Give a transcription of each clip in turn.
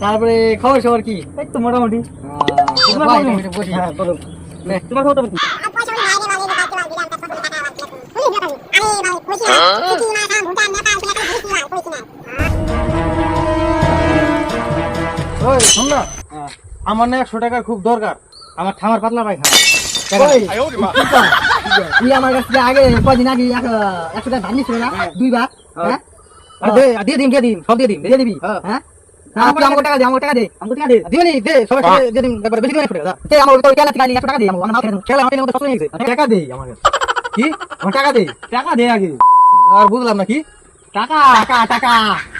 তারপরে খবর সবর কি? এই তো মোটামুটি। তোমার খবর। হ্যাঁ, হ্যাঁ। আমার না একশো টাকার খুব দরকার। আমার ঠামার পাতলা পায়খানা। তুই আমার কাছ থেকে আগে কদিন আগে এক- একশো টাকা না? দুইবার হ্যাঁ। আর দে, আর দিয়ে দিন দিয়ে দিন সব দিয়ে দিন দিয়ে দিবি? হ্যাঁ। হ্যাঁ? হ্যাঁ, টাকা দে আমাকে টাকা দে আমাকে টাকা দে। দিবে নি দে সবাই সাথে দিয়ে দিন একবার বেশি দিন একশো টাকা যা। কে আমার তোর কেলা আনি একশো টাকা দে আমাকে আমার নাও খেয়ে খেলা সবসময় গেছে টাকা কি? আমার টাকা দে। টাকা দে আগে। আর বুঝলাম না কি? টাকা। টাকা টাকা।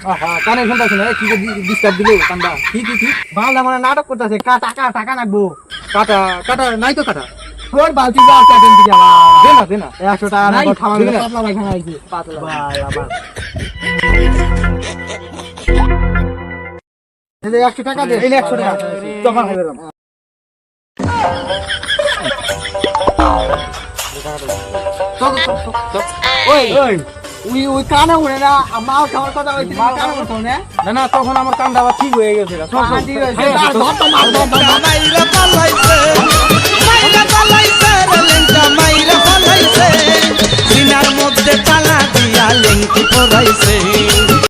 আহা কানে শুনতে কি ডিস্টার্ব দিলে কান্দা। কি কি কি? বাংলা মানে নাটক করতেছে কা টাকা টাকা নাকবো কাটা কাটা নাই তো কাটা। তোর বালতি যা দে না দে না। একশো টাকা না? পাতলা আইছে পাতলা। বালা এই একশো টাকা দে। এই নে একশো টাকা। তখন হবে ওই ওই। উই কানে উড়ে না আমার খাওয়ার কথা মাল কানে উড়তো না? না না তখন আমার কান্দা ঠিক হয়ে গেছে ঠিক। que por aí sim